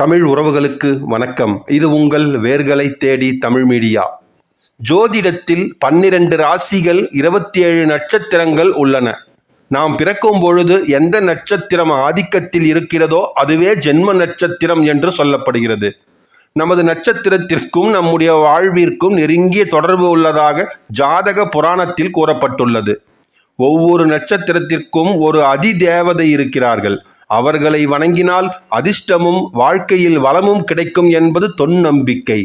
தமிழ் உறவுகளுக்கு வணக்கம். இது உங்கள் வேர்களை தேடி தமிழ் மீடியா. ஜோதிடத்தில் பன்னிரண்டு ராசிகள் இருபத்தி ஏழு நட்சத்திரங்கள் உள்ளன. நாம் பிறக்கும் பொழுது எந்த நட்சத்திரம் ஆதிக்கத்தில் இருக்கிறதோ அதுவே ஜென்ம நட்சத்திரம் என்று சொல்லப்படுகிறது. நமது நட்சத்திரத்திற்கும் நம்முடைய வாழ்விற்கும் நெருங்கிய தொடர்பு உள்ளதாக ஜாதக புராணத்தில் கூறப்பட்டுள்ளது. ஒவ்வொரு நட்சத்திரத்திற்கும் ஒரு அதிதேவதை இருக்கிறார்கள். அவர்களை வணங்கினால் அதிர்ஷ்டமும் வாழ்க்கையில் வளமும் கிடைக்கும் என்பது தொன்னம்பிக்கை.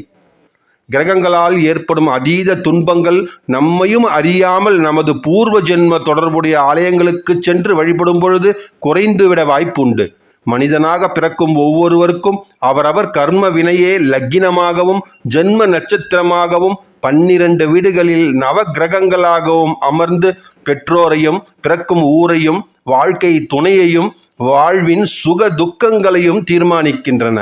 கிரகங்களால் ஏற்படும் அதீத துன்பங்கள் நம்மையும் அறியாமல் நமது பூர்வ ஜென்ம தொடர்புடைய ஆலயங்களுக்கு சென்று வழிபடும் பொழுது குறைந்துவிட வாய்ப்புண்டு. மனிதனாக பிறக்கும் ஒவ்வொருவருக்கும் அவரவர் கர்ம வினையே லக்கினமாகவும் ஜென்ம நட்சத்திரமாகவும் பன்னிரண்டு வீடுகளில் நவ கிரகங்களாகவும் அமர்ந்து பெற்றோரையும் பிறக்கும் ஊரையும் வாழ்க்கை துணையையும் வாழ்வின் சுக துக்கங்களையும் தீர்மானிக்கின்றன.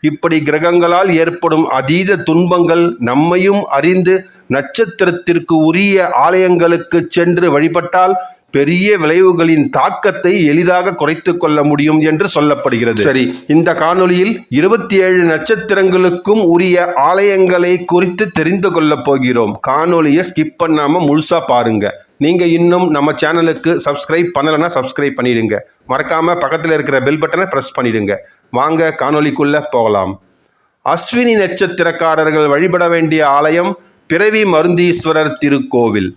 இப்படி கிரகங்களால் ஏற்படும் அதீத துன்பங்கள் நம்மையும் அறிந்து நட்சத்திரத்திற்கு உரிய ஆலயங்களுக்கு சென்று வழிபட்டால் பெரிய விளைவுகளின் தாக்கத்தை எளிதாக குறைத்து கொள்ள முடியும் என்று சொல்லப்படுகிறது. சரி இந்த காணொலியில் இருபத்தி ஏழு நட்சத்திரங்களுக்கும் உரிய ஆலயங்களை குறித்து தெரிந்து கொள்ளப் போகிறோம். காணொலியை ஸ்கிப் பண்ணாமல் முழுசாக பாருங்க. நீங்கள் இன்னும் நம்ம சேனலுக்கு சப்ஸ்கிரைப் பண்ணலைன்னா சப்ஸ்கிரைப் பண்ணிடுங்க. மறக்காமல் பக்கத்தில் இருக்கிற பெல் பட்டனை ப்ரெஸ் பண்ணிடுங்க. வாங்க காணொலிக்குள்ளே போகலாம். அஸ்வினி நட்சத்திரக்காரர்கள் வழிபட வேண்டிய ஆலயம் பிறவி மருந்தீஸ்வரர் திருக்கோவில்.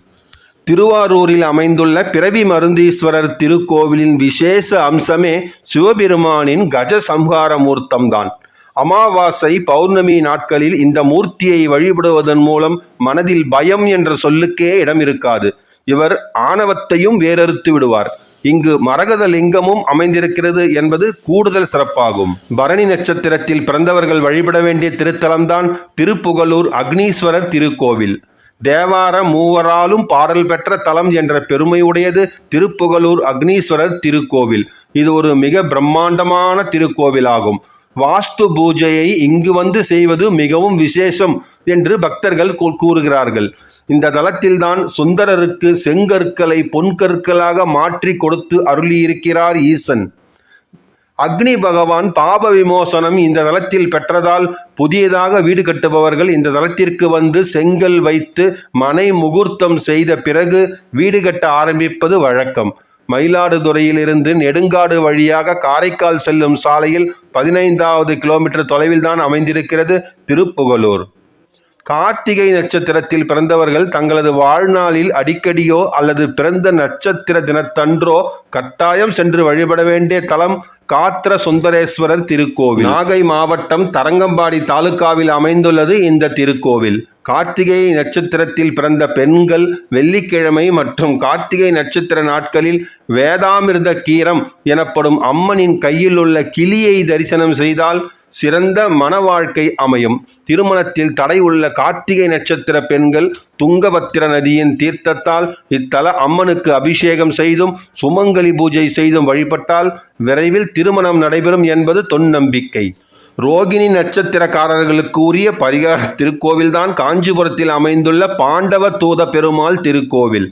திருவாரூரில் அமைந்துள்ள பிறவி மருந்தீஸ்வரர் திருக்கோவிலின் விசேஷ அம்சமே சிவபெருமானின் கஜ சம்ஹார மூர்த்தம்தான் அமாவாசை பௌர்ணமி நாட்களில் இந்த மூர்த்தியை வழிபடுவதன் மூலம் மனதில் பயம் என்ற சொல்லுக்கே இடம் இருக்காது இவர் ஆணவத்தையும் வேறறுத்து விடுவார். இங்கு மரகத லிங்கமும் அமைந்திருக்கிறது என்பது கூடுதல் சிறப்பாகும். பரணி நட்சத்திரத்தில் பிறந்தவர்கள் வழிபட வேண்டிய திருத்தலம்தான் திருப்புகலூர் அக்னீஸ்வரர் திருக்கோவில். தேவார மூவராலும் பாடல் பெற்ற தலம் என்ற பெருமையுடையது திருப்புகலூர் அக்னீஸ்வரர் திருக்கோவில். இது ஒரு மிக பிரம்மாண்டமான திருக்கோவிலாகும். வாஸ்து பூஜையை இங்கு வந்து செய்வது மிகவும் விசேஷம் என்று பக்தர்கள் கூறுகிறார்கள். இந்த தலத்தில்தான் சுந்தரருக்கு செங்கற்களை பொன்கற்களாக மாற்றி கொடுத்து அருளியிருக்கிறார் ஈசன். அக்னி பகவான் பாப விமோசனம் இந்த தளத்தில் பெற்றதால் புதியதாக வீடு கட்டுபவர்கள் இந்த தளத்திற்கு வந்து செங்கல் வைத்து மனை முகூர்த்தம் செய்த பிறகு வீடு கட்ட ஆரம்பிப்பது வழக்கம். மயிலாடுதுறையிலிருந்து நெடுங்காடு வழியாக காரைக்கால் செல்லும் சாலையில் பதினைந்தாவது கிலோமீட்டர் தொலைவில் தான் அமைந்திருக்கிறது திருப்புகலூர். கார்த்திகை நட்சத்திரத்தில் பிறந்தவர்கள் தங்களது வாழ்நாளில் அடிக்கடியோ அல்லது பிறந்த நட்சத்திர தினத்தன்றோ கட்டாயம் சென்று வழிபட வேண்டிய தலம் காத்திர சுந்தரேஸ்வரர் திருக்கோவில். நாகை மாவட்டம் தரங்கம்பாடி தாலுகாவில் அமைந்துள்ளது இந்த திருக்கோவில். கார்த்திகை நட்சத்திரத்தில் பிறந்த பெண்கள் வெள்ளிக்கிழமை மற்றும் கார்த்திகை நட்சத்திர நாட்களில் வேதாமிர்த கீரம் எனப்படும் அம்மனின் கையில் உள்ள கிளியை தரிசனம் செய்தால் சிறந்த மன வாழ்க்கை அமையும். திருமணத்தில் தடை உள்ள கார்த்திகை நட்சத்திர பெண்கள் துங்கபத்திர நதியின் தீர்த்தத்தால் இத்தல அம்மனுக்கு அபிஷேகம் செய்தும் சுமங்கலி பூஜை செய்தும் வழிபட்டால் விரைவில் திருமணம் நடைபெறும் என்பது தொன்னம்பிக்கை. ரோகிணி நட்சத்திரக்காரர்களுக்கு உரிய பரிகார திருக்கோவில்தான். காஞ்சிபுரத்தில் அமைந்துள்ள பாண்டவ தூத பெருமாள் திருக்கோவில்.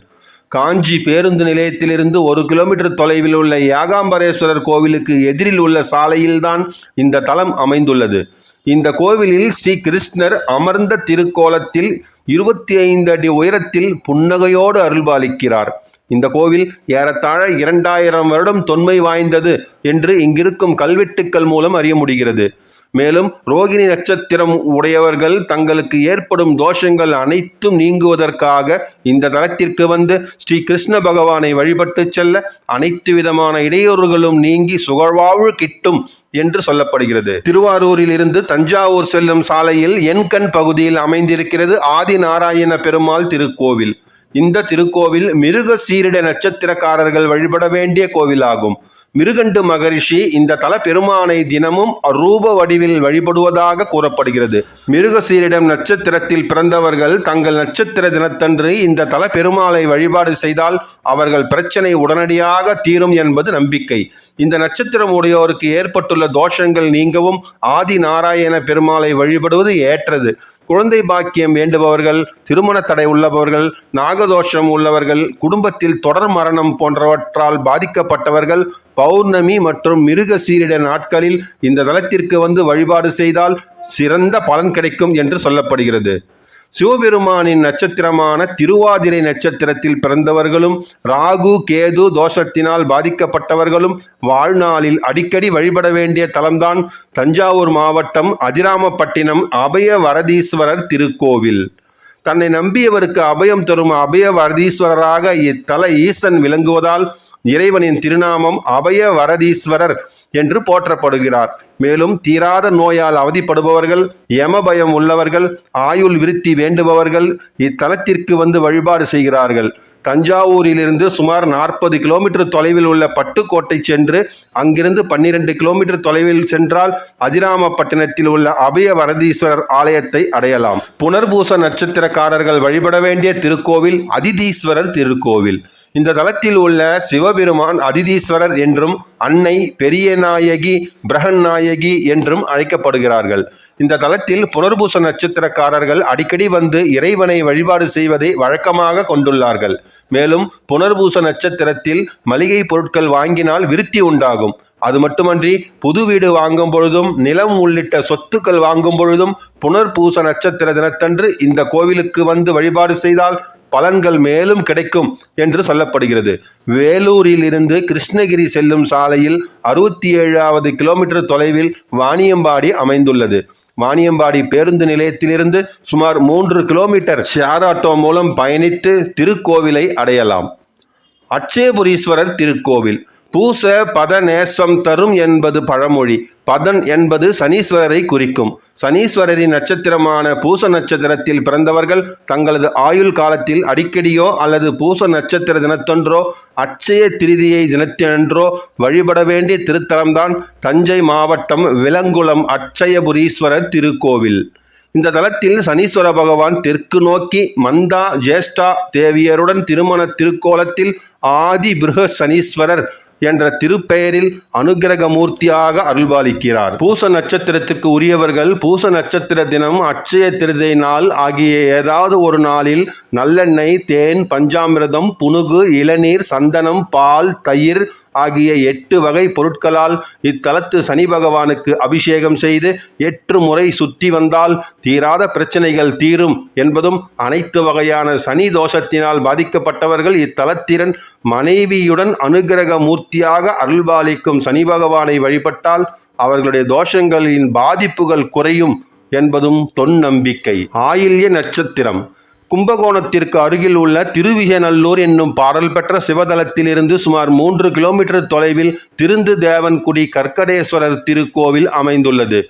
காஞ்சி பேருந்து நிலையத்திலிருந்து ஒரு கிலோமீட்டர் தொலைவில் உள்ள யாகாம்பரேஸ்வரர் கோவிலுக்கு எதிரில் உள்ள சாலையில்தான் இந்த தலம் அமைந்துள்ளது. இந்த கோவிலில் ஸ்ரீ கிருஷ்ணர் அமர்ந்த திருக்கோலத்தில் இருபத்தி ஐந்து அடி உயரத்தில் புன்னகையோடு அருள்பாலிக்கிறார். இந்த கோவில் ஏறத்தாழ இரண்டாயிரம் வருடம் தொன்மை வாய்ந்தது என்று இங்கிருக்கும் கல்வெட்டுக்கள் மூலம் அறிய முடிகிறது. மேலும் ரோகிணி நட்சத்திரம் உடையவர்கள் தங்களுக்கு ஏற்படும் தோஷங்கள் அனைத்தும் நீங்குவதற்காக இந்த தலத்திற்கு வந்து ஸ்ரீ கிருஷ்ண பகவானை வழிபட்டு செல்ல அனைத்து விதமான இடையூறுகளும் நீங்கி சுகழ்வாழ்வு கிட்டும் என்று சொல்லப்படுகிறது. திருவாரூரில் இருந்து தஞ்சாவூர் செல்லும் சாலையில் என்கண் பகுதியில் அமைந்திருக்கிறது ஆதி நாராயண பெருமாள் திருக்கோவில். இந்த திருக்கோவில் மிருக சீரிட நட்சத்திரக்காரர்கள் வழிபட வேண்டிய கோவிலாகும். மிருகண்டு மகரிஷி இந்த தல பெருமானை தினமும் ரூப வடிவில் வழிபடுவதாக கூறப்படுகிறது. மிருகசீரிடம் நட்சத்திரத்தில் பிறந்தவர்கள் தங்கள் நட்சத்திர தினத்தன்று இந்த தல பெருமாளை வழிபாடு செய்தால் அவர்கள் பிரச்சனை உடனடியாக தீரும் என்பது நம்பிக்கை. இந்த நட்சத்திரம் உடையோருக்கு ஏற்பட்டுள்ள தோஷங்கள் நீங்கவும் ஆதி நாராயண பெருமாளை வழிபடுவது ஏற்றது. குழந்தை பாக்கியம் வேண்டுபவர்கள் திருமண தடை உள்ளவர்கள் நாகதோஷம் உள்ளவர்கள் குடும்பத்தில் தொடர் மரணம் போன்றவற்றால் பாதிக்கப்பட்டவர்கள் பௌர்ணமி மற்றும் மிருக சீரிட நாட்களில் இந்த தலத்திற்கு வந்து வழிபாடு செய்தால் சிறந்த பலன் கிடைக்கும் என்று சொல்லப்படுகிறது. சிவபெருமானின் நட்சத்திரமான திருவாதிரை நட்சத்திரத்தில் பிறந்தவர்களும் ராகு கேது தோஷத்தினால் பாதிக்கப்பட்டவர்களும் வாழ்நாளில் அடிக்கடி வழிபட வேண்டிய தலம்தான் தஞ்சாவூர் மாவட்டம் அதிராமப்பட்டினம் அபய வரதீஸ்வரர் திருக்கோவில். தன்னை நம்பியவருக்கு அபயம் தரும் அபய வரதீஸ்வரராக இத்தல ஈசன் விளங்குவதால் இறைவனின் திருநாமம் அபய வரதீஸ்வரர் என்று போற்றப்படுகிறார். மேலும் தீராத நோயால் அவதிப்படுபவர்கள் யமபயம் உள்ளவர்கள் ஆயுள் விருத்தி வேண்டுபவர்கள் இத்தலத்திற்கு வந்து வழிபாடு செய்கிறார்கள். தஞ்சாவூரிலிருந்து சுமார் நாற்பது கிலோமீட்டர் தொலைவில் உள்ள பட்டுக்கோட்டை சென்று அங்கிருந்து பன்னிரண்டு கிலோமீட்டர் தொலைவில் சென்றால் அதிராமப்பட்டினத்தில் உள்ள அபய வரதீஸ்வரர் ஆலயத்தை அடையலாம். புனர்பூச நட்சத்திரக்காரர்கள் வழிபட வேண்டிய திருக்கோவில் அதிதீஸ்வரர் திருக்கோவில். இந்த தலத்தில் உள்ள சிவபெருமான் அதிதீஸ்வரர் என்றும் அன்னை பெரிய நாயகி பிரகன் நாயகி என்றும் அழைக்கப்படுகிறார்கள். இந்த தலத்தில் புனர்பூச நட்சத்திரக்காரர்கள் அடிக்கடி வந்து இறைவனை வழிபாடு செய்வதை வழக்கமாக கொண்டுள்ளார்கள். மேலும் புனர்பூச நட்சத்திரத்தில் மளிகை பொருட்கள் வாங்கினால் விருத்தி உண்டாகும். அது மட்டுமன்றி புது வீடு வாங்கும் பொழுதும் நிலம் உள்ளிட்ட சொத்துக்கள் வாங்கும் பொழுதும் புனர்பூச நட்சத்திர தினத்தன்று இந்த கோவிலுக்கு வந்து வழிபாடு செய்தால் பலன்கள் மேலும் கிடைக்கும் என்று சொல்லப்படுகிறது. வேலூரில் இருந்து கிருஷ்ணகிரி செல்லும் சாலையில் அறுபத்தி ஏழாவது கிலோமீட்டர் தொலைவில் வாணியம்பாடி அமைந்துள்ளது. வாணியம்பாடி பேருந்து நிலையத்திலிருந்து சுமார் மூன்று கிலோமீட்டர் ஷேர் ஆட்டோ மூலம் பயணித்து திருக்கோவிலை அடையலாம். அட்சயபுரீஸ்வரர் திருக்கோவில். பூச பத நேசம் தரும் என்பது பழமொழி. பதன் என்பது சனீஸ்வரரை குறிக்கும். சனீஸ்வரரின் நட்சத்திரமான பூச நட்சத்திரத்தில் பிறந்தவர்கள் தங்களது ஆயுள் காலத்தில் அடிக்கடியோ அல்லது பூச நட்சத்திர தினத்தொன்றோ அட்சய திருதியை தினத்தினன்றோ வழிபட வேண்டிய திருத்தலம்தான் தஞ்சை மாவட்டம் விலங்குளம் அட்சயபுரீஸ்வரர் திருக்கோவில். இந்த தலத்தில் சனீஸ்வர பகவான் தெற்கு நோக்கி மந்தா ஜேஷ்டா தேவியருடன் திருமண திருக்கோலத்தில் ஆதி பிருக சனீஸ்வரர் என்ற திருப்பெயரில் அனுகிரகமூர்த்தியாக அருள்பாலிக்கிறார். பூச நட்சத்திரத்திற்கு உரியவர்கள் பூச நட்சத்திர தினம் அட்சய திருதை நாள் ஆகிய ஏதாவது ஒரு நாளில் நல்லெண்ணெய் தேன் பஞ்சாமிரதம் புனுகு இளநீர் சந்தனம் பால் தயிர் ஆகிய எட்டு வகை பொருட்களால் இத்தலத்து சனி பகவானுக்கு அபிஷேகம் செய்து எட்டு முறை சுத்தி வந்தால் தீராத பிரச்சனைகள் தீரும் என்பதும் அனைத்து வகையான சனி தோஷத்தினால் பாதிக்கப்பட்டவர்கள் இத்தலத்திறன் மனைவியுடன் அனுகிரக மூர்த்தியாக அருள்பாலிக்கும் சனி பகவானை வழிபட்டால் அவர்களுடைய தோஷங்களின் பாதிப்புகள் குறையும் என்பதும் தொன்னம்பிக்கை ஆயில்ய நட்சத்திரம். கும்பகோணத்திற்கு அருகில் உள்ள திருவிஜயநல்லூர் என்னும் பாடல் பெற்ற சிவதலத்திலிருந்து சுமார் மூன்று கிலோமீட்டர் தொலைவில் திருந்து தேவன்குடி கற்கடேஸ்வரர் திருக்கோவில் அமைந்துள்ளது.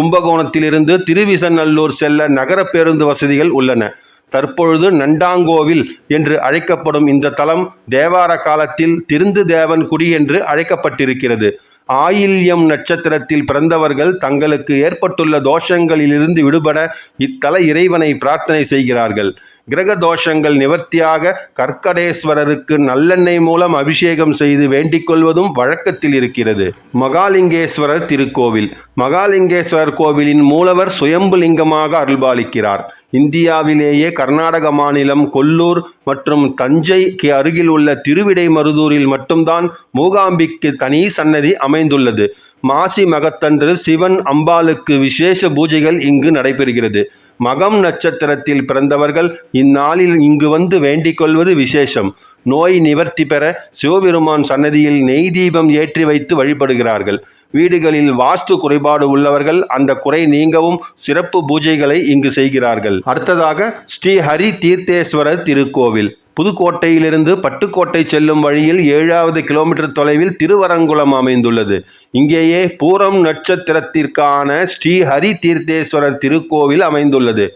கும்பகோணத்திலிருந்து திருவிசநல்லூர் செல்ல நகர பேருந்து வசதிகள் உள்ளன. தற்பொழுது நண்டாங்கோவில் என்று அழைக்கப்படும் இந்த தலம் தேவார காலத்தில் திருந்து தேவன்குடி என்று அழைக்கப்பட்டிருக்கிறது. ஆயில்யம் நட்சத்திரத்தில் பிறந்தவர்கள் தங்களுக்கு ஏற்பட்டுள்ள தோஷங்களிலிருந்து விடுபட இத்தல இறைவனை பிரார்த்தனை செய்கிறார்கள். கிரக தோஷங்கள் நிவர்த்தியாக கற்கடேஸ்வரருக்கு நல்லெண்ணெய் மூலம் அபிஷேகம் செய்து வேண்டிக் கொள்வதும் வழக்கத்தில் இருக்கிறது. மகாலிங்கேஸ்வரர் திருக்கோவில். மகாலிங்கேஸ்வரர் கோவிலின் மூலவர் சுயம்புலிங்கமாக அருள்பாலிக்கிறார். இந்தியாவிலேயே கர்நாடக மாநிலம் கொல்லூர் மற்றும் தஞ்சைக்கு அருகில் உள்ள திருவிடைமருதூரில் மட்டும்தான் மூகாம்பிக்கு தனி சன்னதி அமைந்துள்ளது. மாசி மகத்தன்று சிவன் அம்பாளுக்கு விசேஷ பூஜைகள் இங்கு நடைபெறுகிறது. மகம் நட்சத்திரத்தில் பிறந்தவர்கள் இந்நாளில் இங்கு வந்து வேண்டிக் கொள்வது விசேஷம். நோய் நிவர்த்தி பெற சிவபெருமான் சன்னதியில் நெய் தீபம் ஏற்றி வைத்து வழிபடுகிறார்கள். வீடுகளில் வாஸ்து குறைபாடு உள்ளவர்கள் அந்த குறை நீங்கவும் சிறப்பு பூஜைகளை இங்கு செய்கிறார்கள். அடுத்ததாக ஸ்ரீ ஹரி தீர்த்தேஸ்வரர் திருக்கோவில். புதுக்கோட்டையிலிருந்து பட்டுக்கோட்டை செல்லும் வழியில் ஏழாவது கிலோமீட்டர் தொலைவில் திருவரங்குளம் அமைந்துள்ளது. இங்கேயே பூரம் நட்சத்திரத்திற்கான ஸ்ரீ ஹரி தீர்த்தேஸ்வரர் திருக்கோவில் அமைந்துள்ளது.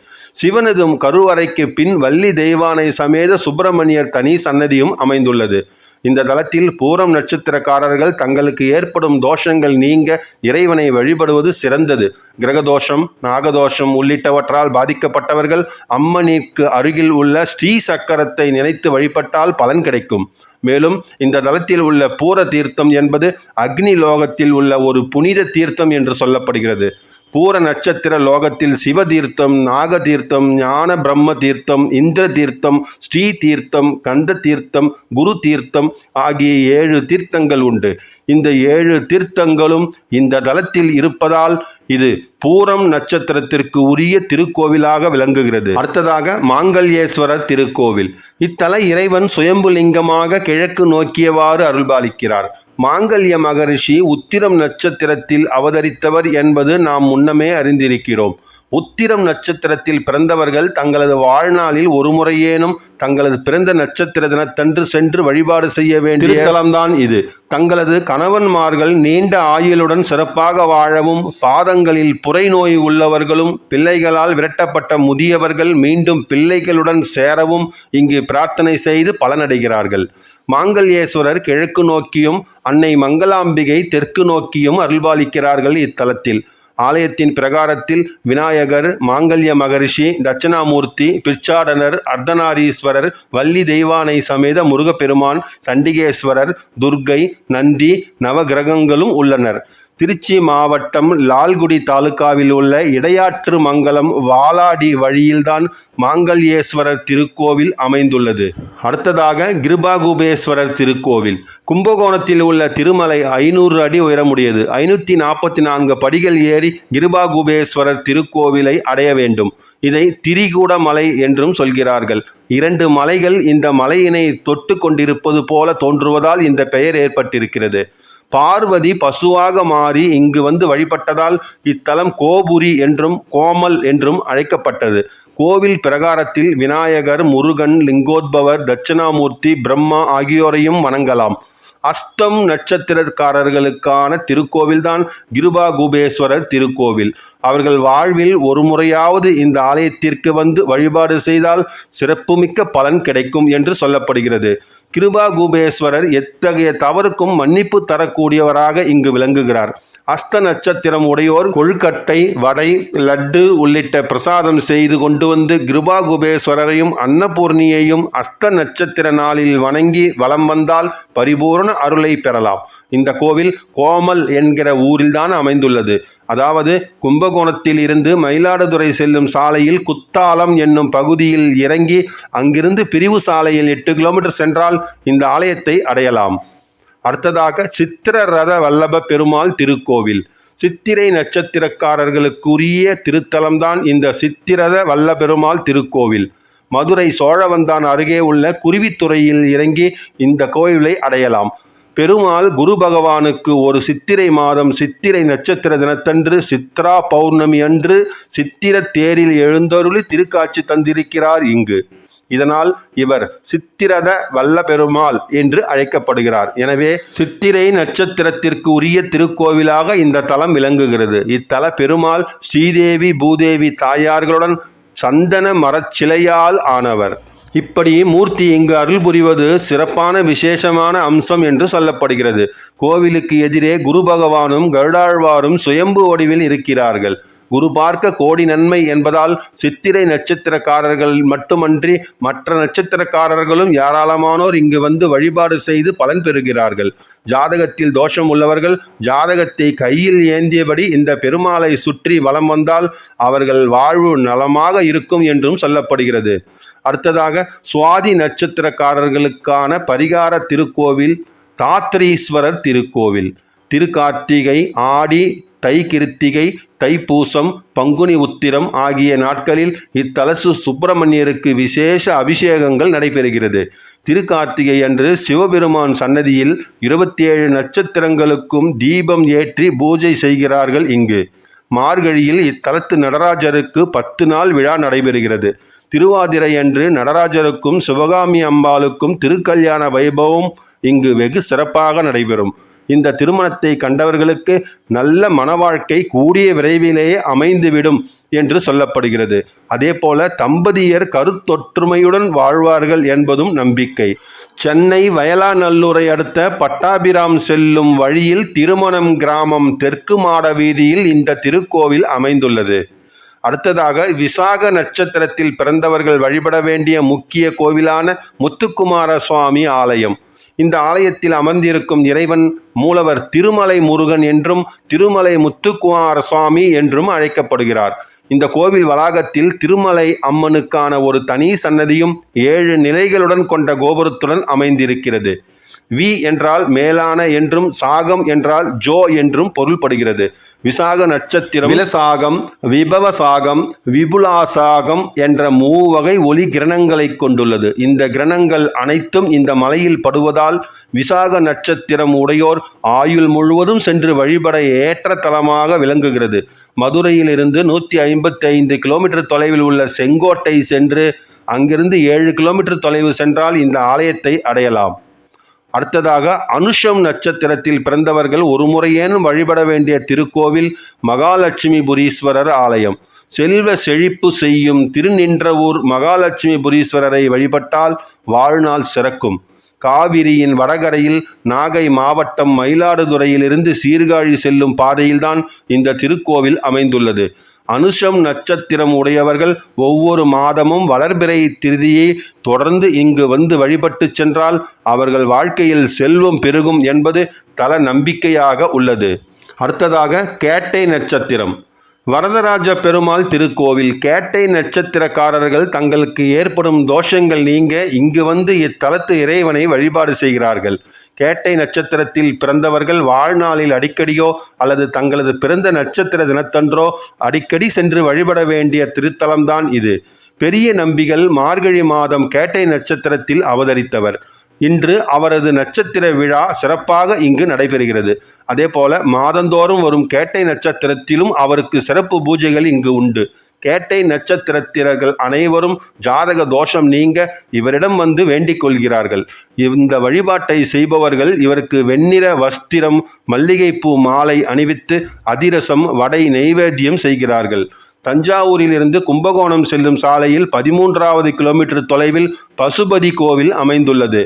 சிவனதும் கருவறைக்கு பின் வள்ளி தெய்வானை சமேத சுப்பிரமணியர் தனி சன்னதியும் அமைந்துள்ளது. இந்த தளத்தில் பூரம் நட்சத்திரக்காரர்கள் தங்களுக்கு ஏற்படும் தோஷங்கள் நீங்க இறைவனை வழிபடுவது சிறந்தது. கிரகதோஷம் நாகதோஷம் உள்ளிட்டவற்றால் பாதிக்கப்பட்டவர்கள் அம்மனிற்கு அருகில் உள்ள ஸ்ரீ சக்கரத்தை நினைத்து வழிபட்டால் பலன் கிடைக்கும். மேலும் இந்த தளத்தில் உள்ள பூர தீர்த்தம் என்பது அக்னி லோகத்தில் உள்ள ஒரு புனித தீர்த்தம் என்று சொல்லப்படுகிறது. பூர நட்சத்திர லோகத்தில் சிவதீர்த்தம் நாகதீர்த்தம் ஞான பிரம்ம தீர்த்தம் இந்திர தீர்த்தம் ஸ்ரீ தீர்த்தம் கந்த தீர்த்தம் குரு தீர்த்தம் ஆகிய ஏழு தீர்த்தங்கள் உண்டு. இந்த ஏழு தீர்த்தங்களும் இந்த தலத்தில் இருப்பதால் இது பூரம் நட்சத்திரத்திற்கு உரிய திருக்கோவிலாக விளங்குகிறது. அடுத்ததாக மாங்கல்யேஸ்வரர் திருக்கோவில். இத்தல இறைவன் சுயம்புலிங்கமாக கிழக்கு நோக்கியவாறு அருள்பாலிக்கிறார். மாங்கல்ய மகரிஷி உத்திரம் நட்சத்திரத்தில் அவதரித்தவர் என்பது நாம் முன்னமே அறிந்திருக்கிறோம். உத்திரம் நட்சத்திரத்தில் பிறந்தவர்கள் தங்களது வாழ்நாளில் ஒரு முறையேனும் தங்களது பிறந்த நட்சத்திர தினத்தன்று சென்று வழிபாடு செய்ய வேண்டிய தலம்தான் இது. தங்களது கணவன்மார்கள் நீண்ட ஆயுளுடன் சிறப்பாக வாழவும் பாதங்களில் புரைநோய் உள்ளவர்களும் பிள்ளைகளால் விரட்டப்பட்ட முதியவர்கள் மீண்டும் பிள்ளைகளுடன் சேரவும் இங்கு பிரார்த்தனை செய்து பலனடைகிறார்கள். மாங்கல்யேஸ்வரர் கிழக்கு நோக்கியும் அன்னை மங்களாம்பிகை தெற்கு நோக்கியும் அருள்பாலிக்கிறார்கள் இத்தலத்தில். ஆலயத்தின் பிரகாரத்தில் விநாயகர் மாங்கல்ய மகரிஷி தட்சிணாமூர்த்தி பிச்சாடனர் அர்த்தநாரீஸ்வரர் வள்ளி தெய்வானை சமேத முருகப்பெருமான் சண்டிகேஸ்வரர் துர்க்கை நந்தி நவகிரகங்களும் உள்ளனர். திருச்சி மாவட்டம் லால்குடி தாலுகாவில் உள்ள இடையாற்று மங்கலம் வாலாடி வழியில்தான் மாங்கல்யேஸ்வரர் திருக்கோவில் அமைந்துள்ளது. அடுத்ததாக கிருபாகுபேஸ்வரர் திருக்கோவில். கும்பகோணத்தில் உள்ள திருமலை ஐநூறு அடி உயரமுடையது. ஐநூற்றி நாற்பத்தி நான்கு படிகள் ஏறி கிருபாகுபேஸ்வரர் திருக்கோவிலை அடைய வேண்டும். இதை திரிகூட மலை என்றும் சொல்கிறார்கள். இரண்டு மலைகள் இந்த மலையினை தொட்டு கொண்டிருப்பது போல தோன்றுவதால் இந்த பெயர் ஏற்பட்டிருக்கிறது. பார்வதி பசுவாக மாறி இங்கு வந்து வழிபட்டதால் இத்தலம் கோபுரி என்றும் கோமல் என்றும் அழைக்கப்பட்டது. கோவில் பிரகாரத்தில் விநாயகர் முருகன் லிங்கோத்பவர் தட்சிணாமூர்த்தி பிரம்மா ஆகியோரையும் வணங்கலாம். அஸ்தம் நட்சத்திரக்காரர்களுக்கான திருக்கோவில்தான் கிருபா குபேஸ்வரர் திருக்கோவில். அவர்கள் வாழ்வில் ஒரு முறையாவது இந்த ஆலயத்திற்கு வந்து வழிபாடு செய்தால் சிறப்புமிக்க பலன் கிடைக்கும் என்று சொல்லப்படுகிறது. கிருபா குபேஸ்வரர் எத்தகைய தவறுக்கும் மன்னிப்பு தரக்கூடியவராக இங்கு விளங்குகிறார். அஸ்த நட்சத்திரம் உடையோர் கொழுக்கட்டை வடை லட்டு உள்ளிட்ட பிரசாதம் செய்து கொண்டு வந்து கிருபா குபேஸ்வரரையும் அன்னபூர்ணியையும் அஸ்த நட்சத்திர நாளில் வணங்கி வலம் வந்தால் பரிபூர்ண அருளை பெறலாம். இந்த கோவில் கோமல் என்கிற ஊரில்தான் அமைந்துள்ளது. அதாவது கும்பகோணத்தில் இருந்து மயிலாடுதுறை செல்லும் சாலையில் குத்தாலம் என்னும் பகுதியில் இறங்கி அங்கிருந்து பிரிவு சாலையில் எட்டு கிலோமீட்டர் சென்றால் இந்த ஆலயத்தை அடையலாம். அடுத்ததாக சித்திர ரத வல்லப பெருமாள் திருக்கோவில். சித்திரை நட்சத்திரக்காரர்களுக்குரிய திருத்தலம்தான் இந்த சித்திரத வல்லபெருமாள் திருக்கோவில். மதுரை சோழவந்தான் அருகே உள்ள குருவித்துறையில் இறங்கி இந்த கோவிலை அடையலாம். பெருமாள் குரு பகவானுக்கு ஒரு சித்திரை மாதம் சித்திரை நட்சத்திர தினத்தன்று சித்ரா பௌர்ணமி அன்று சித்திர தேரில் எழுந்தருளி திருக்காட்சி தந்திருக்கிறார் இங்கு. இதனால் இவர் சித்திரத வல்ல பெருமாள் என்று அழைக்கப்படுகிறார். எனவே சித்திரை நட்சத்திரத்திற்கு உரிய திருக்கோவிலாக இந்த தலம் விளங்குகிறது. இத்தல பெருமாள் ஸ்ரீதேவி பூதேவி தாயார்களுடன் சந்தன மரச்சிலையால் ஆனவர். இப்படி மூர்த்தி இங்கு அருள் புரிவது சிறப்பான விசேஷமான அம்சம் என்று சொல்லப்படுகிறது. கோவிலுக்கு எதிரே குரு பகவானும் கருடாழ்வாரும் சுயம்பு வடிவில் இருக்கிறார்கள். குரு பார்க்க கோடி நன்மை என்பதால் சித்திரை நட்சத்திரக்காரர்கள் மட்டுமன்றி மற்ற நட்சத்திரக்காரர்களும் ஏராளமானோர் இங்கு வந்து வழிபாடு செய்து பலன் பெறுகிறார்கள். ஜாதகத்தில் தோஷம் உள்ளவர்கள் ஜாதகத்தை கையில் ஏந்தியபடி இந்த பெருமாளை சுற்றி வலம் வந்தால் அவர்கள் வாழ்வு நலமாக இருக்கும் என்றும் சொல்லப்படுகிறது. அடுத்ததாக சுவாதி நட்சத்திரக்காரர்களுக்கான பரிகார திருக்கோவில் தாத்ரீஸ்வரர் திருக்கோவில். திருக்கார்த்திகை ஆடி தை கிருத்திகை தைப்பூசம் பங்குனி உத்திரம் ஆகிய நாட்களில் இத்தலசு சுப்பிரமணியருக்கு விசேஷ அபிஷேகங்கள் நடைபெறுகிறது. திருக்கார்த்திகை அன்று சிவபெருமான் சன்னதியில் இருபத்தி ஏழு நட்சத்திரங்களுக்கும் தீபம் ஏற்றி பூஜை செய்கிறார்கள் இங்கு. மார்கழியில் இத்தலத்து நடராஜருக்கு பத்து நாள் விழா நடைபெறுகிறது. திருவாதிரை அன்று நடராஜருக்கும் சிவகாமி அம்பாளுக்கும் திருக்கல்யாண வைபவம் இங்கு வெகு சிறப்பாக நடைபெறும். இந்த திருமணத்தை கண்டவர்களுக்கு நல்ல மனவாழ்க்கை கூடிய விரைவிலேயே அமைந்துவிடும் என்று சொல்லப்படுகிறது. அதே போல தம்பதியர் கருத்தொற்றுமையுடன் வாழ்வார்கள் என்பதும் நம்பிக்கை. சென்னை வயலாநல்லூரை அடுத்த பட்டாபிராம் செல்லும் வழியில் திருமணம் கிராமம் தெற்கு மாட வீதியில் இந்த திருக்கோவில் அமைந்துள்ளது. அடுத்ததாக விசாக நட்சத்திரத்தில் பிறந்தவர்கள் வழிபட வேண்டிய முக்கிய கோவிலான முத்துக்குமார சுவாமி ஆலயம். இந்த ஆலயத்தில் அமர்ந்திருக்கும் இறைவன் மூலவர் திருமலை முருகன் என்றும் திருமலை முத்துக்குமார சுவாமி என்றும் அழைக்கப்படுகிறார். இந்த கோவில் வளாகத்தில் திருமலை அம்மனுக்கான ஒரு தனி சன்னதியும் ஏழு நிலைகளுடன் கொண்ட கோபுரத்துடன் அமைந்திருக்கிறது. வி என்றால் மேலான என்றும் சாகம் என்றால் ஜோ என்றும் பொருள்படுகிறது. விசாக நட்சத்திரம் விலசாகம் விபவசாகம் விபுலாசாகம் என்ற மூவகை ஒளி கிரணங்களை கொண்டுள்ளது. இந்த கிரணங்கள் அனைத்தும் இந்த மலையில் படுவதால் விசாக நட்சத்திரம் உடையோர் ஆயுள் முழுவதும் சென்று வழிபட ஏற்ற தலமாக விளங்குகிறது. மதுரையிலிருந்து நூற்றி ஐம்பத்தி ஐந்து கிலோமீட்டர் தொலைவில் உள்ள செங்கோட்டை சென்று அங்கிருந்து ஏழு கிலோமீட்டர் தொலைவு சென்றால் இந்த ஆலயத்தை அடையலாம். அடுத்ததாக அனுஷம் நட்சத்திரத்தில் பிறந்தவர்கள் ஒரு முறையேனும் வழிபட வேண்டிய திருக்கோவில் மகாலட்சுமிபுரீஸ்வரர் ஆலயம். செல்வ செழிப்பு செய்யும் திருநின்றவூர் மகாலட்சுமிபுரீஸ்வரரை வழிபட்டால் வாழ்நாள் சிறக்கும். காவிரியின் வடகரையில் நாகை மாவட்டம் மயிலாடுதுறையிலிருந்து சீர்காழி செல்லும் பாதையில்தான் இந்த திருக்கோவில் அமைந்துள்ளது. அனுஷம் நட்சத்திரம் உடையவர்கள் ஒவ்வொரு மாதமும் வளர்பிறை திருதியை தொடர்ந்து இங்கு வந்து வழிபட்டு சென்றால் அவர்கள் வாழ்க்கையில் செல்வம் பெருகும் என்பது தல நம்பிக்கையாக உள்ளது. அடுத்ததாக கேட்டை நட்சத்திரம். வரதராஜ பெருமாள் திருக்கோவில். கேட்டை நட்சத்திரக்காரர்கள் தங்களுக்கு ஏற்படும் தோஷங்கள் நீங்க இங்கு வந்து இத்தலத்து இறைவனை வழிபாடு செய்கிறார்கள். கேட்டை நட்சத்திரத்தில் பிறந்தவர்கள் வாழ்நாளில் அடிக்கடியோ அல்லது தங்களது பிறந்த நட்சத்திர தினத்தன்றோ அடிக்கடி சென்று வழிபட வேண்டிய திருத்தலம்தான் இது. பெரிய நம்பிகள் மார்கழி மாதம் கேட்டை நட்சத்திரத்தில் அவதரித்தவர். இன்று அவரது நட்சத்திர விழா சிறப்பாக இங்கு நடைபெறுகிறது. அதே போல மாதந்தோறும் வரும் கேட்டை நட்சத்திரத்திலும் அவருக்கு சிறப்பு பூஜைகள் இங்கு உண்டு. கேட்டை நட்சத்திரத்தினர்கள் அனைவரும் ஜாதக தோஷம் நீங்க இவரிடம் வந்து வேண்டிக் கொள்கிறார்கள். இந்த வழிபாட்டை செய்பவர்கள் இவருக்கு வெண்ணிற வஸ்திரம் மல்லிகைப்பூ மாலை அணிவித்து அதிரசம் வடை நெய்வேத்தியம் செய்கிறார்கள். தஞ்சாவூரிலிருந்து கும்பகோணம் செல்லும் சாலையில் பதிமூன்றாவது கிலோமீட்டர் தொலைவில் பசுபதி கோவில் அமைந்துள்ளது.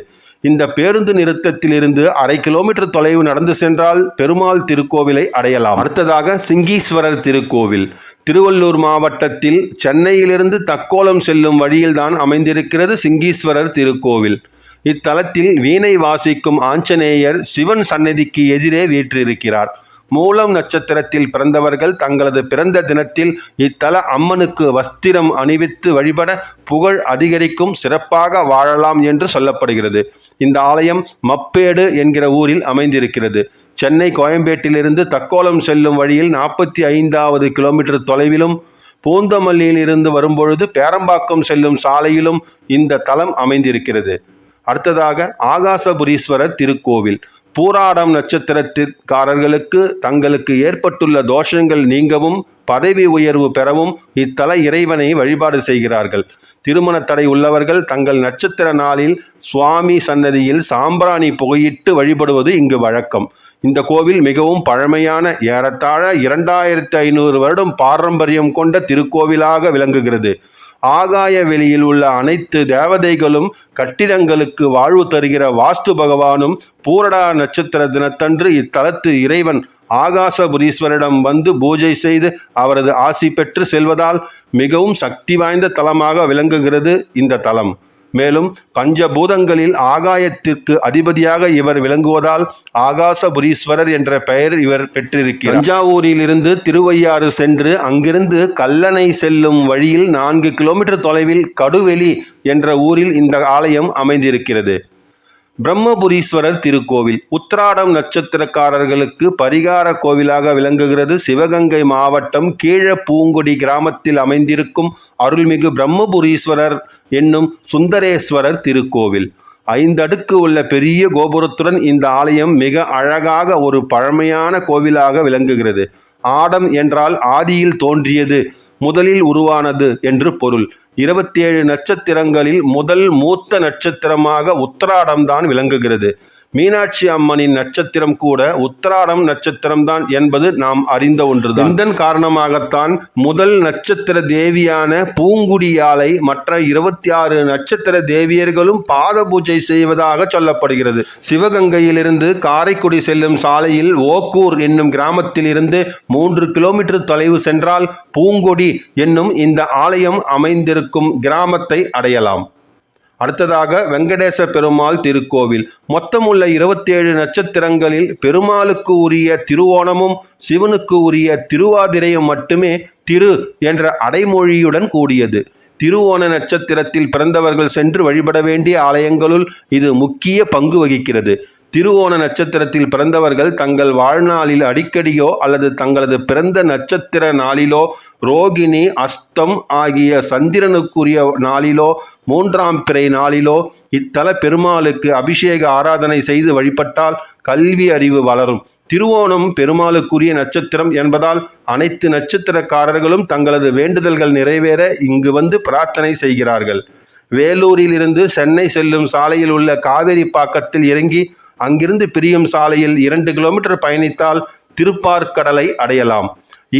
இந்த பேருந்து நிறுத்தத்திலிருந்து அரை கிலோமீட்டர் தொலைவு நடந்து சென்றால் பெருமாள் திருக்கோவிலை அடையலாம். அடுத்ததாக சிங்கீஸ்வரர் திருக்கோவில். திருவள்ளூர் மாவட்டத்தில் சென்னையிலிருந்து தக்கோலம் செல்லும் வழியில்தான் அமைந்திருக்கிறது சிங்கீஸ்வரர் திருக்கோவில். இத்தலத்தில் வீணை வாசிக்கும் ஆஞ்சநேயர் சிவன் சன்னதிக்கு எதிரே வீற்றிருக்கிறார். மூலம் நட்சத்திரத்தில் பிறந்தவர்கள் தங்களது பிறந்த தினத்தில் இத்தல அம்மனுக்கு வஸ்திரம் அணிவித்து வழிபட புகழ் அதிகரிக்கும் சிறப்பாக வாழலாம் என்று சொல்லப்படுகிறது. இந்த ஆலயம் மப்பேடு என்கிற ஊரில் அமைந்திருக்கிறது. சென்னை கோயம்பேட்டிலிருந்து தக்கோலம் செல்லும் வழியில் நாற்பத்தி ஐந்தாவது கிலோமீட்டர் தொலைவிலும் பூந்தமல்லியில் இருந்து வரும்பொழுது பேரம்பாக்கம் செல்லும் சாலையிலும் இந்த தலம் அமைந்திருக்கிறது. அடுத்ததாக ஆகாசபுரீஸ்வரர் திருக்கோவில். பூராடம் நட்சத்திரத்திற்காரர்களுக்கு தங்களுக்கு ஏற்பட்டுள்ள தோஷங்கள் நீங்கவும் பதவி உயர்வு பெறவும் இத்தல இறைவனை வழிபாடு செய்கிறார்கள். திருமண தடை உள்ளவர்கள் தங்கள் நட்சத்திர நாளில் சுவாமி சன்னதியில் சாம்பிராணி புகையிட்டு வழிபடுவது இங்கு வழக்கம். இந்த கோவில் மிகவும் பழமையான ஏறத்தாழ இரண்டாயிரத்தி ஐநூறு வருடம் பாரம்பரியம் கொண்ட திருக்கோவிலாக விளங்குகிறது. ஆகாய வெளியில் உள்ள அனைத்து தேவதைகளும் கட்டிடங்களுக்கு வாழ்வு தருகிற வாஸ்து பகவானும் பூரடா நட்சத்திர தினத்தன்று இத்தலத்து இறைவன் ஆகாசபுரீஸ்வரிடம் வந்து பூஜை செய்து அவரது ஆசி பெற்று செல்வதால் மிகவும் சக்தி வாய்ந்த தலமாக விளங்குகிறது இந்த தலம். மேலும் பஞ்சபூதங்களில் ஆகாயத்திற்கு அதிபதியாக இவர் விளங்குவதால் ஆகாசபுரீஸ்வரர் என்ற பெயர் இவர் பெற்றிருக்கிறார். தஞ்சாவூரிலிருந்து திருவையாறு சென்று அங்கிருந்து கல்லணை செல்லும் வழியில் நான்கு கிலோமீட்டர் தொலைவில் கடுவெளி என்ற ஊரில் இந்த ஆலயம் அமைந்திருக்கிறது. பிரம்மபுரீஸ்வரர் திருக்கோவில். உத்திராடம் நட்சத்திரக்காரர்களுக்கு பரிகார கோவிலாக விளங்குகிறது. சிவகங்கை மாவட்டம் கீழ பூங்குடி கிராமத்தில் அமைந்திருக்கும் அருள்மிகு பிரம்மபுரீஸ்வரர் என்னும் சுந்தரேஸ்வரர் திருக்கோவில். ஐந்தடுக்கு உள்ள பெரிய கோபுரத்துடன் இந்த ஆலயம் மிக அழகாக ஒரு பழமையான கோவிலாக விளங்குகிறது. ஆடம் என்றால் ஆதியில் தோன்றியது. முதலில் உருவானது என்று பொருள். இருபத்தி ஏழு நட்சத்திரங்களில் முதல் மூத்த நட்சத்திரமாக உத்தராடம்தான் விளங்குகிறது. மீனாட்சி அம்மனின் நட்சத்திரம் கூட உத்தராடம் நட்சத்திரம்தான் என்பது நாம் அறிந்த ஒன்றுதான். இதன் காரணமாகத்தான் முதல் நட்சத்திர தேவியான பூங்குடியாலை மற்ற இருபத்தி ஆறு நட்சத்திர தேவியர்களும் பாத பூஜை செய்வதாக சொல்லப்படுகிறது. சிவகங்கையிலிருந்து காரைக்குடி செல்லும் சாலையில் ஓக்கூர் என்னும் கிராமத்தில் இருந்து மூன்று கிலோமீட்டர் தொலைவு சென்றால் பூங்கொடி என்னும் இந்த ஆலயம் அமைந்திருக்கும் கிராமத்தை அடையலாம். அடுத்ததாக வெங்கடேச பெருமாள் திருக்கோவில். மொத்தம் உள்ள இருபத்தேழு நட்சத்திரங்களில் பெருமாளுக்கு உரிய திருவோணமும் சிவனுக்கு உரிய திருவாதிரையும் மட்டுமே திரு என்ற அடைமொழியுடன் கூடியது. திருவோண நட்சத்திரத்தில் பிறந்தவர்கள் சென்று வழிபட வேண்டிய ஆலயங்களுள் இது முக்கிய பங்கு வகிக்கிறது. திருவோண நட்சத்திரத்தில் பிறந்தவர்கள் தங்கள் வாழ்நாளில் அடிக்கடியோ அல்லது தங்களது பிறந்த நட்சத்திர நாளிலோ ரோகிணி அஸ்தம் ஆகிய சந்திரனுக்குரிய நாளிலோ மூன்றாம் பிறை நாளிலோ இத்தல பெருமாளுக்கு அபிஷேக ஆராதனை செய்து வழிபட்டால் கல்வி அறிவு வளரும். திருவோணம் பெருமாளுக்குரிய நட்சத்திரம் என்பதால் அனைத்து நட்சத்திரக்காரர்களும் தங்களது வேண்டுதல்கள் நிறைவேற இங்கு வந்து பிரார்த்தனை செய்கிறார்கள். வேலூரில் இருந்து சென்னை செல்லும் சாலையில் உள்ள காவேரி பாக்கத்தில் இறங்கி அங்கிருந்து பிரியும் சாலையில் இரண்டு கிலோமீட்டர் பயணித்தால் திருப்பார்கடலை அடையலாம்.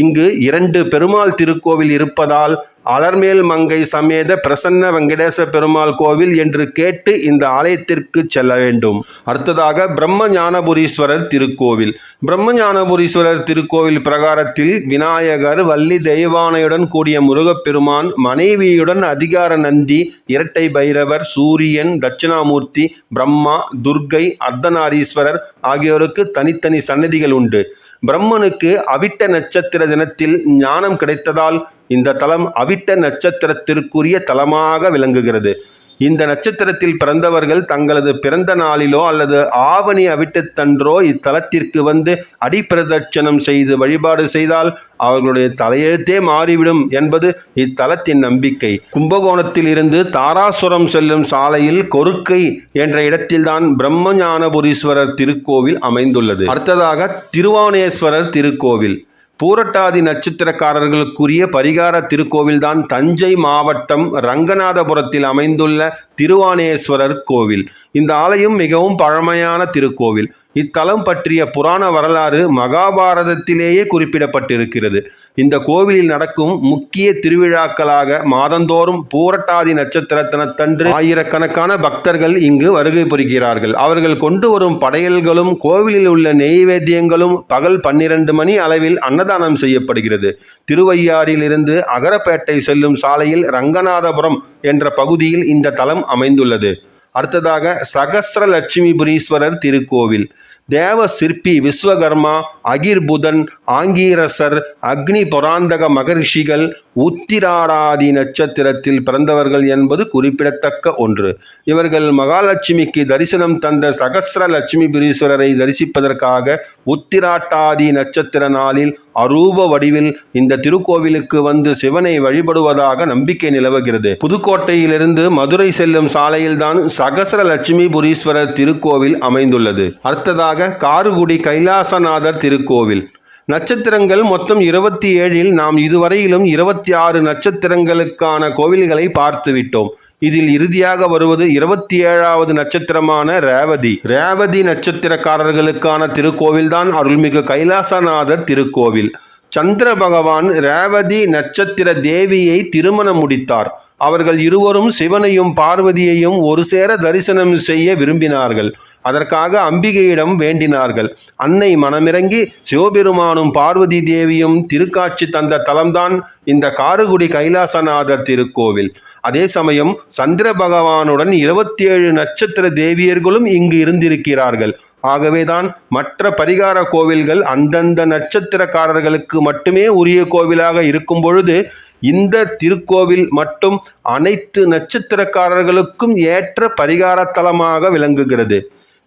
இங்கு இரண்டு பெருமாள் திருக்கோவில் இருப்பதால் அலர்மேல் மங்கை சமேத பிரசன்ன வெங்கடேச பெருமாள் கோவில் என்று கேட்டு இந்த ஆலயத்திற்கு செல்ல வேண்டும். அடுத்ததாக பிரம்ம ஞானபுரீஸ்வரர் திருக்கோவில். பிரம்ம ஞானபுரீஸ்வரர் திருக்கோவில் பிரகாரத்தில் விநாயகர் வள்ளி தெய்வானையுடன் கூடிய முருகப்பெருமான் மனைவியுடன் அதிகார நந்தி இரட்டை பைரவர் சூரியன் தட்சிணாமூர்த்தி பிரம்மா துர்க்கை அர்த்தநாரீஸ்வரர் ஆகியோருக்கு தனித்தனி சன்னதிகள் உண்டு. பிரம்மனுக்கு அவிட்ட நட்சத்திர தினத்தில் ஞானம் கிடைத்ததால் இந்த தலம் அவிட்ட நட்சத்திரத்திற்குரிய தலமாக விளங்குகிறது. இந்த நட்சத்திரத்தில் பிறந்தவர்கள் தங்களது பிறந்த நாளிலோ அல்லது ஆவணி அவிட்டத்தன்றோ இத்தலத்திற்கு வந்து அடிப்பிரதட்சணம் செய்து வழிபாடு செய்தால் அவர்களுடைய தலையெழுத்தே மாறிவிடும் என்பது இத்தலத்தின் நம்பிக்கை. கும்பகோணத்தில் இருந்து தாராசுரம் செல்லும் சாலையில் கொருக்கை என்ற இடத்தில்தான் பிரம்மஞானபுரீஸ்வரர் திருக்கோவில் அமைந்துள்ளது. அடுத்ததாக திருவானேஸ்வரர் திருக்கோவில். பூரட்டாதி நட்சத்திரக்காரர்களுக்குரிய பரிகார திருக்கோவில்தான் தஞ்சை மாவட்டம் ரங்கநாதபுரத்தில் அமைந்துள்ள திருவானேஸ்வரர் கோவில். இந்த ஆலயம் மிகவும் பழமையான திருக்கோவில். இத்தலம் பற்றிய புராண வரலாறு மகாபாரதத்திலேயே குறிப்பிடப்பட்டிருக்கிறது. இந்த கோவிலில் நடக்கும் முக்கிய திருவிழாக்களாக மாதந்தோறும் பூரட்டாதி நட்சத்திரத்தினத்தன்று ஆயிரக்கணக்கான பக்தர்கள் இங்கு வருகை புரிகிறார்கள். அவர்கள் கொண்டு வரும் படையல்களும் கோவிலில் உள்ள நெய்வேத்தியங்களும் பகல் பன்னிரண்டு மணி அளவில் அன்னதானம் செய்யப்படுகிறது. திருவையாறில் இருந்து அகரப்பேட்டை செல்லும் சாலையில் ரங்கநாதபுரம் என்ற பகுதியில் இந்த தலம் அமைந்துள்ளது. அடுத்ததாக சகசிர லட்சுமிபுரீஸ்வரர் திருக்கோவில். தேவ சிற்பி விஸ்வகர்மா அகிர்புதன் ஆங்கீரசர் அக்னி புராந்தக மகரிஷிகள் உத்திராடாதி நட்சத்திரத்தில் பிறந்தவர்கள் என்பது குறிப்பிடத்தக்க ஒன்று. இவர்கள் மகாலட்சுமிக்கு தரிசனம் தந்த சகசிர லட்சுமிபுரீஸ்வரரை தரிசிப்பதற்காக உத்திராட்டாதி நட்சத்திர நாளில் அரூப வடிவில் இந்த திருக்கோவிலுக்கு வந்து சிவனை வழிபடுவதாக நம்பிக்கை நிலவுகிறது. புதுக்கோட்டையிலிருந்து மதுரை செல்லும் சாலையில்தான் சகசர லட்சுமிபுரீஸ்வரர் திருக்கோவில் அமைந்துள்ளது. அடுத்ததாக காருகுடி கைலாசநாதர் திருக்கோவில். நட்சத்திரங்கள் மொத்தம் இருபத்தி ஏழில் நாம் இதுவரையிலும் இருபத்தி ஆறு நட்சத்திரங்களுக்கான கோவில்களை பார்த்துவிட்டோம். இதில் இறுதியாக வருவது இருபத்தி ஏழாவது நட்சத்திரமான ரேவதி. ரேவதி நட்சத்திரக்காரர்களுக்கான திருக்கோவில்தான் அருள்மிகு கைலாசநாதர் திருக்கோவில். சந்திர பகவான் ரேவதி நட்சத்திர தேவியை திருமணம் முடித்தார். அவர்கள் இருவரும் சிவனையும் பார்வதியையும் ஒரு சேர தரிசனம் செய்ய விரும்பினார்கள். அதற்காக அம்பிகையிடம் வேண்டினார்கள். அன்னை மனமிறங்கி சிவபெருமானும் பார்வதி தேவியும் திருக்காட்சி தந்த தலம்தான் இந்த காரகுடி கைலாசநாதர் திருக்கோவில். அதே சமயம் சந்திர பகவானுடன் இருபத்தி ஏழு நட்சத்திர தேவியர்களும் இங்கு இருந்திருக்கிறார்கள். ஆகவேதான் மற்ற பரிகார கோவில்கள் அந்தந்த நட்சத்திரக்காரர்களுக்கு மட்டுமே உரிய கோவிலாக இருக்கும் பொழுது இந்த திருக்கோவில் மட்டும் அனைத்து நட்சத்திரக்காரர்களுக்கும் ஏற்ற பரிகாரத்தலமாக விளங்குகிறது.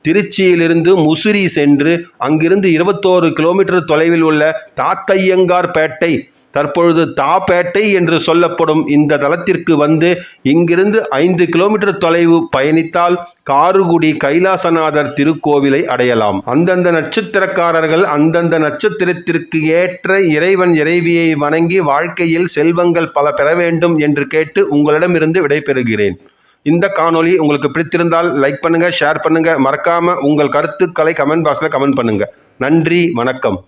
திருச்சியிலிருந்து முசிறி சென்று அங்கிருந்து இருபத்தோரு கிலோமீட்டர் தொலைவில் உள்ள தாத்தையங்கார்பேட்டை தற்பொழுது தாப்பேட்டை என்று சொல்லப்படும் இந்த தலத்திற்கு வந்து இங்கிருந்து ஐந்து கிலோமீட்டர் தொலைவு பயணித்தால் காருகுடி கைலாசநாதர் திருக்கோவிலை அடையலாம். அந்தந்த நட்சத்திரக்காரர்கள் அந்தந்த நட்சத்திரத்திற்கு ஏற்ற இறைவன் இறைவியை வணங்கி வாழ்க்கையில் செல்வங்கள் பல பெற வேண்டும் என்று கேட்டு உங்களிடமிருந்து விடைபெறுகிறேன். இந்த காணொளி உங்களுக்கு பிடித்திருந்தால் லைக் பண்ணுங்கள் ஷேர் பண்ணுங்கள் மறக்காமல் உங்கள் கருத்துக்களை கமெண்ட் பாக்ஸில் கமெண்ட் பண்ணுங்கள் நன்றி வணக்கம்.